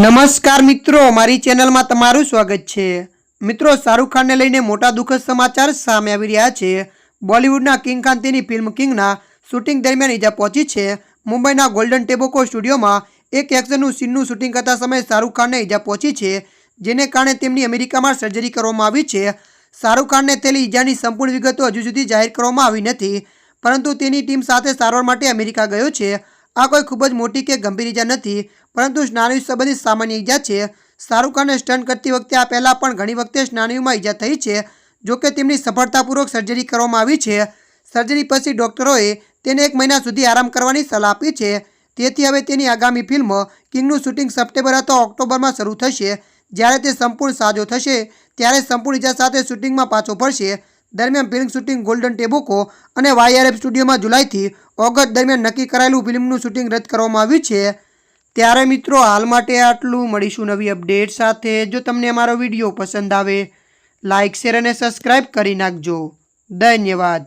નમસ્કાર મિત્રો, મારી ચેનલમાં તમારું સ્વાગત છે. મિત્રો, શાહરૂખ ખાનને લઈને મોટા દુઃખદ સમાચાર સામે આવી રહ્યા છે. બોલિવૂડના કિંગ ખાન તેની ફિલ્મ કિંગના શૂટિંગ દરમિયાન ઈજા પહોંચી છે. મુંબઈના ગોલ્ડન ટેબોકો સ્ટુડિયોમાં એક એક્શનનું સીનનું શૂટિંગ કરતા સમયે શાહરૂખ ખાનને ઈજા પહોંચી છે, જેને કારણે તેમની અમેરિકામાં સર્જરી કરવામાં આવી છે. શાહરૂખ ખાનને થયેલી ઈજાની સંપૂર્ણ વિગતો હજુ સુધી જાહેર કરવામાં આવી નથી, પરંતુ તેની ટીમ સાથે સારવાર માટે અમેરિકા ગયો છે. આ કોઈ ખૂબ જ મોટી કે ગંભીર ઈજા નથી, પરંતુ સ્નાયુ સંબંધિત સામાન્ય ઈજા છે. શાહરૂખ ખાને સ્ટન્ટ કરતી વખતે આ પહેલાં પણ ઘણી વખતે સ્નાયુમાં ઈજા થઈ છે જોકે તેમની સફળતાપૂર્વક સર્જરી કરવામાં આવી છે. સર્જરી પછી ડૉક્ટરોએ તેને એક મહિના સુધી આરામ કરવાની સલાહ આપી છે. તેથી હવે તેની આગામી ફિલ્મ કિંગનું શૂટિંગ સપ્ટેમ્બર અથવા ઓક્ટોબરમાં શરૂ થશે. જ્યારે તે સંપૂર્ણ સાજો થશે, ત્યારે સંપૂર્ણ ઈજા સાથે શૂટિંગમાં પાછો ફરશે. દરમિયાન ફિલ્મ શૂટિંગ ગોલ્ડન ટેબુકો અને વાયઆરએફ સ્ટુડિયોમાં જુલાઈથી ઓગસ્ટ દરમિયાન નક્કી કરાયેલું ફિલ્મનું શૂટિંગ રદ કરવામાં આવ્યું છે. ત્યારે મિત્રો, હાલ માટે આટલું. મળીશું નવી અપડેટ સાથે. જો તમને અમારો વીડિયો પસંદ આવે લાઇક શેર અને સબસ્ક્રાઈબ કરી નાખજો. ધન્યવાદ.